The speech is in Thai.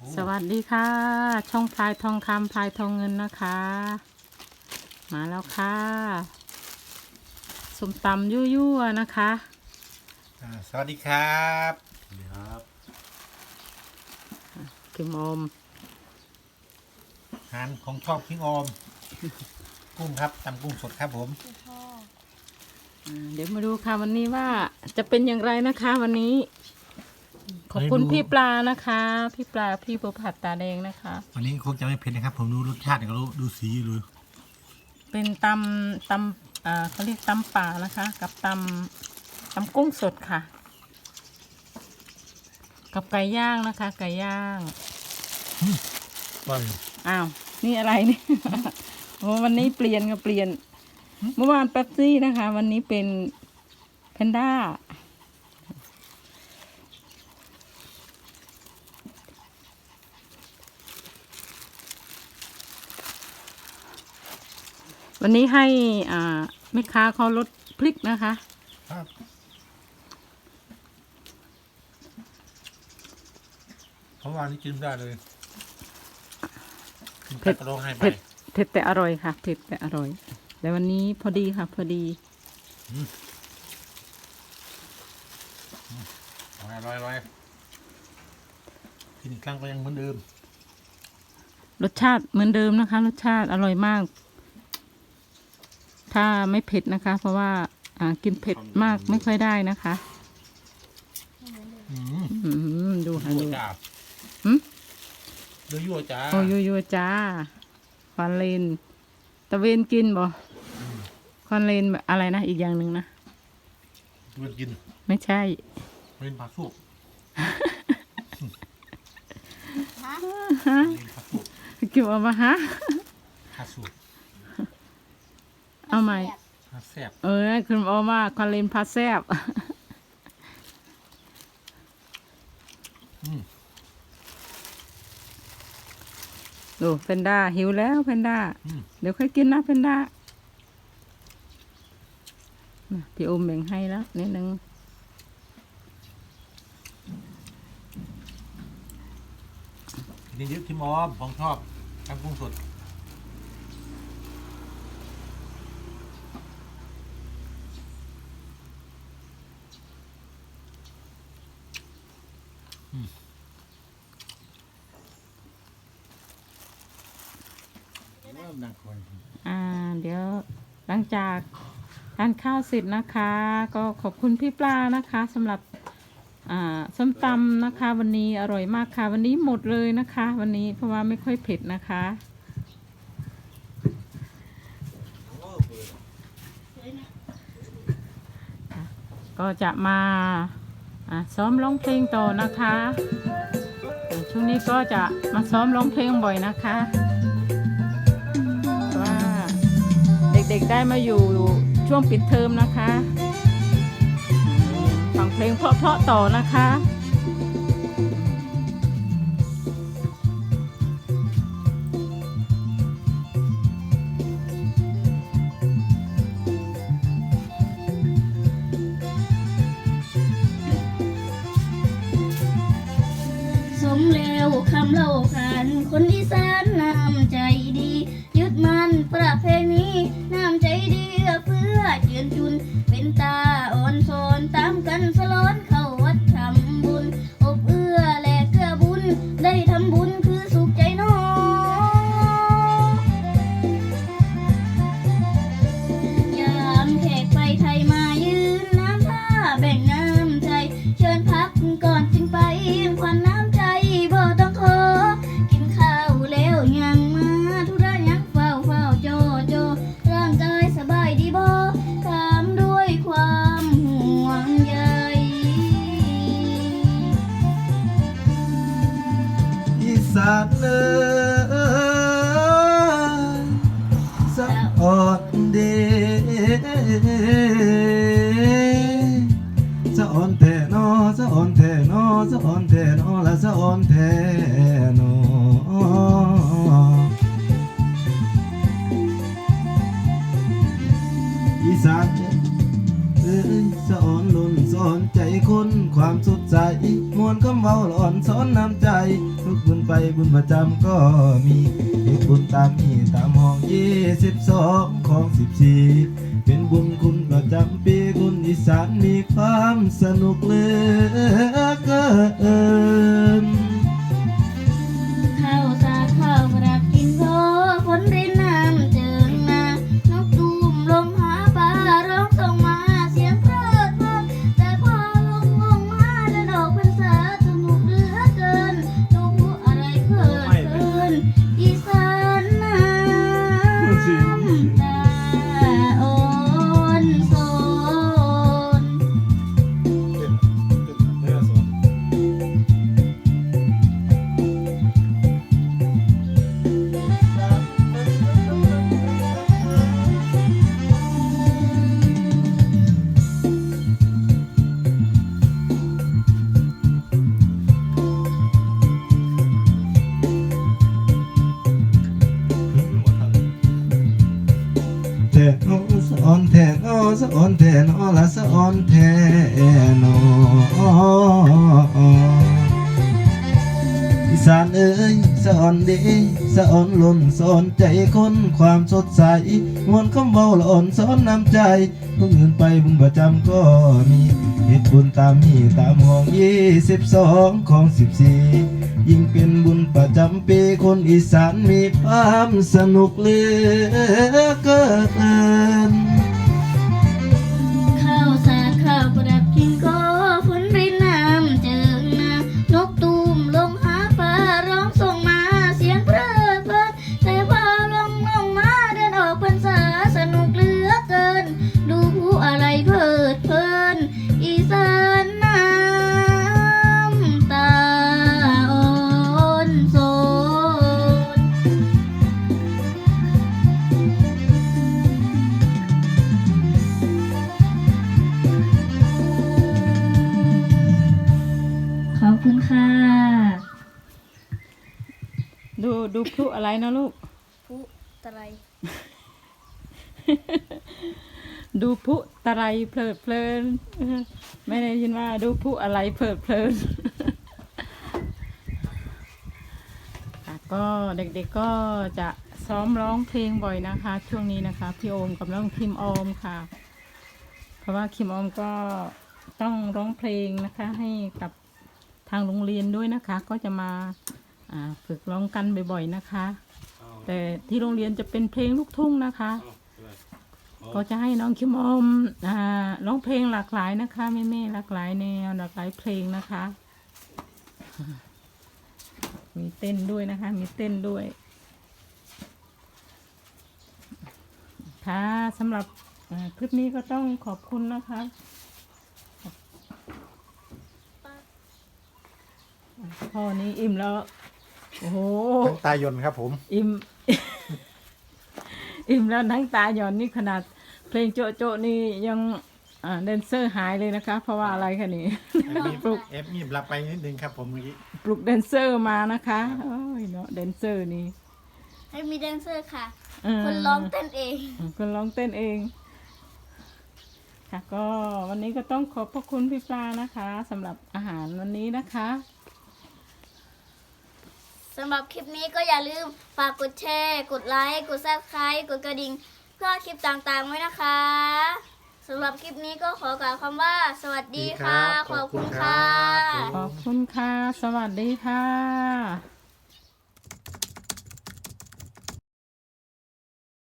สวัสดีค่ะ ช่องพลายทองคำพลายทองเงินนะคะ มาแล้วค่ะสมตำยั่วๆนะคะ อ่าสวัสดีครับครับกิมอมอาหารของชอบพิงออม กุ้งครับตำกุ้งสดครับผม อ่าเดี๋ยวมาดูค่ะวันนี้ว่าจะเป็นอย่างไรนะคะ วันนี้ ขอบคุณพี่ปลานะคะ พี่ปลาพี่ประผัดตาแดงนะคะ วันนี้คงจะไม่เผ็ดนะครับ ผมดูรสชาติก็รู้ดูสีดูเป็นตำตำอ่าเขาเรียกตำป่านะคะ กับตำตำกุ้งสดค่ะ กับไก่ย่างนะคะ ไก่ย่างว่าอ้าวนี่อะไรเนี่ยโอ้วันนี้เปลี่ยนก็เปลี่ยน เมื่อวานเป๊ปซี่นะคะ วันนี้เป็นแพนด้า วันนี้ให้อ่าแม่ค้าเขาลดพริกนะคะ ครับเพราะว่านี่กินได้เลยกินเผ็ดกระโดงให้ไปเผ็ด เผ็ดแต่อร่อยค่ะเผ็ดแต่อร่อย แต่วันนี้พอดีค่ะ พอดี อร่อยอร่อยอร่อยกินอีกครั้งก็ยังเหมือนเดิมรสชาติเหมือนเดิมนะคะ รสชาติอร่อยมาก ถ้าไม่เผ็ดนะคะ เพราะว่าอ่ากินเผ็ดมากไม่ค่อยได้นะคะ อืมอืมดูค่ะยั่วดูจ้าหึดูยั่วจ้าโอ้ยยัวๆจ้าควันเลนตะเวนกินบ่ควันเลนแบบอะไรนะอีกอย่างหนึ่งนะดูกินไม่ใช่ เป็นผักสุกฮะเป็นผักสุก เกี่ยวเอามาฮะผักสุก เอาใหม่ผักแซ่บเออคุณเอามาควันเลนพาแซบอืมดูเพนด้าหิวแล้วเพนด้า อืมเดี๋ยวค่อยกินนะเพนด้าน่ะพี่โอมแบ่งให้แล้วนิดนึงนี่ยึดที่มอมของชอบตำกุ้งสด เริ่มนักคน อ่า เดี๋ยวหลังจากทานข้าวเสร็จนะคะ ก็ขอบคุณพี่ปลานะคะสำหรับอ่าส้มตำนะคะ วันนี้อร่อยมากค่ะ วันนี้หมดเลยนะคะ วันนี้เพราะว่าไม่ค่อยเผ็ดนะคะก็จะมาซ้อมร้องเพลงต่อนะคะ ช่วงนี้ก็จะมาซ้อมร้องเพลงบ่อยนะคะ ด็กๆได้มาอยู่ช่วงปิดเทอมนะคะฟังเพลงเพราะๆต่อนะคะสมแล้วคำเล่าขานคนอีสานน้ำใจ อเจืานเอ้ยสะอดเดสะอ่อนแทนอสะอ่อนแทนอสะอ่อนแทนอละสะอ่อนแทนออีสานเอ้ยสะอ่อนล้นสอนใจคนความสุดใสมวนคำเว้าหละอ่อนสอนน้ำใจ ไปบุญประจำก็มีเด็กบุญตามมีตามห้องยี่สิบสองของสิบสี่เป็นบุญคุณประจำปีคุณอีสานมีความสนุกเลือเกิน แทนอสอนแทนอสอนแทนอละสอนแทนออี สานเอ้ยสะออนดีสะออนล้นสอนใจคนความสดใสมวนคำเบาละอ่อนสอนน้ำใจผู้อื่นไปบุญประจำก็มีเหตุบุญตามมีตามห้องยี่สิบสองของสิบสี่ยิ่งเป็นบุญประจำปีคนอีสานมีความสนุกเหลือเกิน ดูดูพลุอะไรนะลูกผู้ตะไลดูพลุตะไรเพลิดเพลิน ไม่ได้ยินว่าดูพลุอะไรเพลิดเพลินค่ะก็เด็กๆก็จะซ้อมร้องเพลงบ่อยนะคะ ช่วงนี้นะคะพี่โอมกับน้องคิมออมค่ะ เพราะว่าคิมออมก็ต้องร้องเพลงนะคะ ให้กับทางโรงเรียนด้วยนะคะ ก็จะมาอ่า ฝึกร้องกันบ่อยๆนะคะ แต่ที่โรงเรียนจะเป็นเพลงลูกทุ่งนะคะ ก็จะให้น้องคิมอมอ่าร้องเพลงหลากหลายนะคะแม่แม่ๆหลากหลายแนวหลากหลายเพลงนะคะ มีเต้นด้วยนะคะ มีเต้นด้วย ค่ะสำหรับอ่าคลิปนี้ก็ต้องขอบคุณนะคะอ่าพ่อนี้อิ่มแล้ว โอ้โหทั้งตายนครับผม อิ่ม อิ่มแล้วทั้งตาหย่อนนี่ขนาด เพลงโจะโจะนี่ยังอ่าแดนเซอร์หายเลยนะคะ เพราะว่าอะไรคะนี่ปลุก เอฟมีบหลับไปนิดนึงครับผมเมื่อกี้ ปลุกแดนเซอร์มานะคะโอ้ยเนาะแดนเซอร์นี่ให้มีแดนเซอร์ค่ะเออคนร้องเต้นเองคนร้องเต้นเอง ค่ะก็วันนี้ก็ต้องขอบพระคุณพี่ปลานะคะสำหรับอาหารวันนี้นะคะ สำหรับคลิปนี้ก็อย่าลืมฝากกดแชร์ กดไลค์ กดซับสไครต์กดกระดิ่ง เพื่อคลิปต่างๆไว้นะคะสำหรับคลิปนี้ก็ขอกล่าวคำว่า สวัสดีค่ะ ขอบคุณค่ะ ขอบคุณค่ะ สวัสดีค่ะ